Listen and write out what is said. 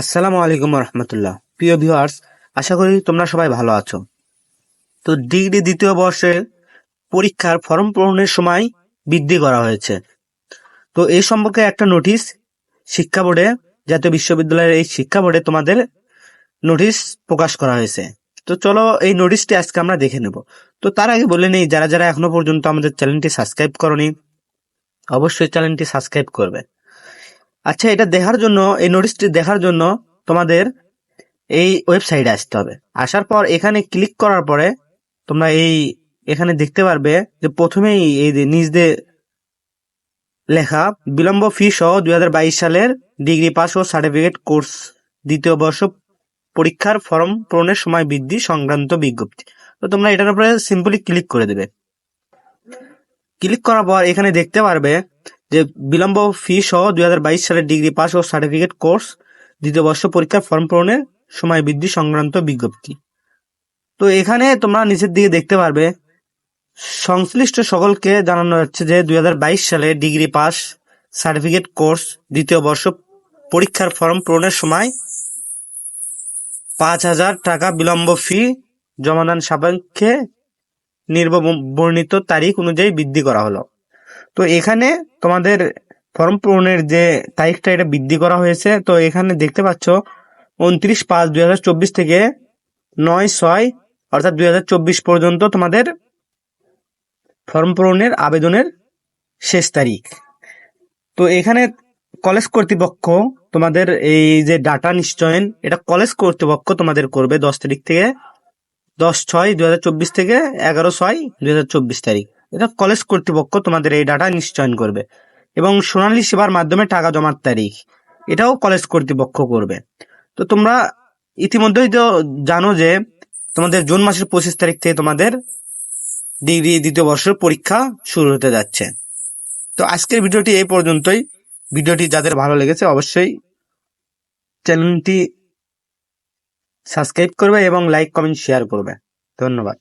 আসসালামু আলাইকুম রহমতুল্লাহ। প্রিয় ভিউয়ার্স আশা করি তোমরা সবাই ভালো আছো। তো ডিগ্রি দ্বিতীয় বর্ষে পরীক্ষার ফর্ম পূরণের সময় বৃদ্ধি করা হয়েছে। তো এই সম্পর্কে একটা নোটিশ শিক্ষা বোর্ডে, জাতীয় বিশ্ববিদ্যালয়ের এই শিক্ষা বোর্ডে তোমাদের নোটিশ প্রকাশ করা হয়েছে। তো চলো এই নোটিশটি আজকে আমরা দেখে নেব। তো তার আগে বলে নেই, যারা যারা এখনও পর্যন্ত আমাদের চ্যানেলটি সাবস্ক্রাইব করনি, অবশ্যই চ্যানেলটি সাবস্ক্রাইব করবে। আচ্ছা এটা দেখার জন্য, এই নোটিশটি দেখার জন্য তোমাদের এই ওয়েবসাইটে আসতে হবে। আসার পর এখানে ক্লিক করার পরে তোমরা এই এখানে দেখতে পারবে যে প্রথমেই এই নিজ দিয়ে লেখা বিলম্ব ফি সহ দুই হাজার বাইশ সালের ডিগ্রি পাস ও সার্টিফিকেট কোর্স দ্বিতীয় বর্ষ পরীক্ষার ফর্ম পূরণের সময় বৃদ্ধি সংক্রান্ত বিজ্ঞপ্তি। তো তোমরা এটার উপরে সিম্পলি ক্লিক করে দেবে। ক্লিক করার পর এখানে দেখতে পারবে যে বিলম্ব ফি সহ দু হাজার বাইশ সালের ডিগ্রি পাস ও সার্টিফিকেট কোর্স দ্বিতীয় বর্ষ পরীক্ষার ফর্ম পূরণের সময় বৃদ্ধি সংক্রান্ত বিজ্ঞপ্তি। তো এখানে তোমরা নিচের দিকে দেখতে পারবে, সংশ্লিষ্ট সকলকে জানানো যাচ্ছে যে দুই হাজার বাইশ সালে ডিগ্রি পাস সার্টিফিকেট কোর্স দ্বিতীয় বর্ষ পরীক্ষার ফর্ম পূরণের সময় পাঁচ হাজার টাকা বিলম্ব ফি জমাদান সাপেক্ষে নির্বর্ণিত তারিখ অনুযায়ী বৃদ্ধি করা হলো। তো এখানে তোমাদের ফর্ম পূরণের যে তারিখটা এটা বৃদ্ধি করা হয়েছে। তো এখানে দেখতে পাচ্ছ, উনত্রিশ পাঁচ দুই হাজার চব্বিশ থেকে নয় ছয় অর্থাৎ দুই হাজার চব্বিশ পর্যন্ত তোমাদের ফর্ম পূরণের আবেদনের শেষ তারিখ। তো এখানে কলেজ কর্তৃপক্ষ তোমাদের এই যে ডাটা নিশ্চয়ন, এটা কলেজ কর্তৃপক্ষ তোমাদের করবে দশ তারিখ থেকে দশ ছয় চব্বিশ থেকে এগারো ছয় চব্বিশ তারিখ। এটা কলেজ কর্তৃপক্ষ তোমাদের এই ডাটা নিশ্চয়ন করবে। এবং সোনালী সেবার মাধ্যমে টাকা জমার তারিখ, এটাও কলেজ কর্তৃপক্ষ করবে। তো তোমরা ইতিমধ্যেই তো জানো যে, তোমাদের জুন মাসের পঁচিশ তারিখ থেকে তোমাদের ডিগ্রি দ্বিতীয় বর্ষের পরীক্ষা শুরু হতে যাচ্ছে। তো আজকের ভিডিওটি এই পর্যন্তই। ভিডিওটি যাদের ভালো লেগেছে অবশ্যই চ্যানেলটি সাবস্ক্রাইব করবে এবং লাইক কমেন্ট শেয়ার করবে। ধন্যবাদ।